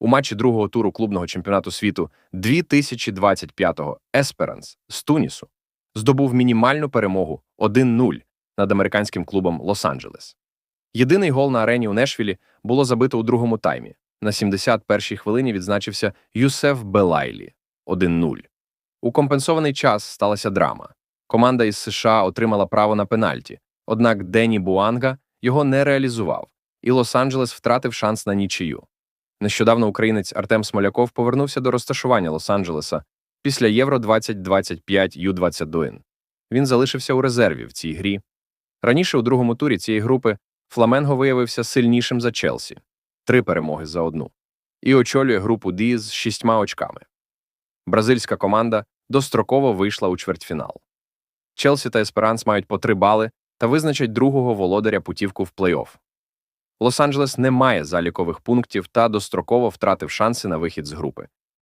У матчі другого туру клубного чемпіонату світу 2025-го Есперанс з Тунісу здобув мінімальну перемогу 1-0 над американським клубом Лос-Анджелес. Єдиний гол на арені у Нешвілі було забито у другому таймі. На 71-й хвилині відзначився Юсеф Белайлі 1-0. У компенсований час сталася драма. Команда із США отримала право на пенальті, однак Дені Буанга його не реалізував, і Лос-Анджелес втратив шанс на нічию. Нещодавно українець Артем Смоляков повернувся до розташування Лос-Анджелеса після Євро 2025 Ю-21. Він залишився у резерві в цій грі. Раніше у другому турі цієї групи Фламенго виявився сильнішим за Челсі три перемоги за одну, і очолює групу Ді з шістьма очками. Бразильська команда достроково вийшла у чвертьфінал. Челсі та Есперанс мають по три бали та визначать другого володаря путівку в плей-офф. Лос-Анджелес не має залікових пунктів та достроково втратив шанси на вихід з групи.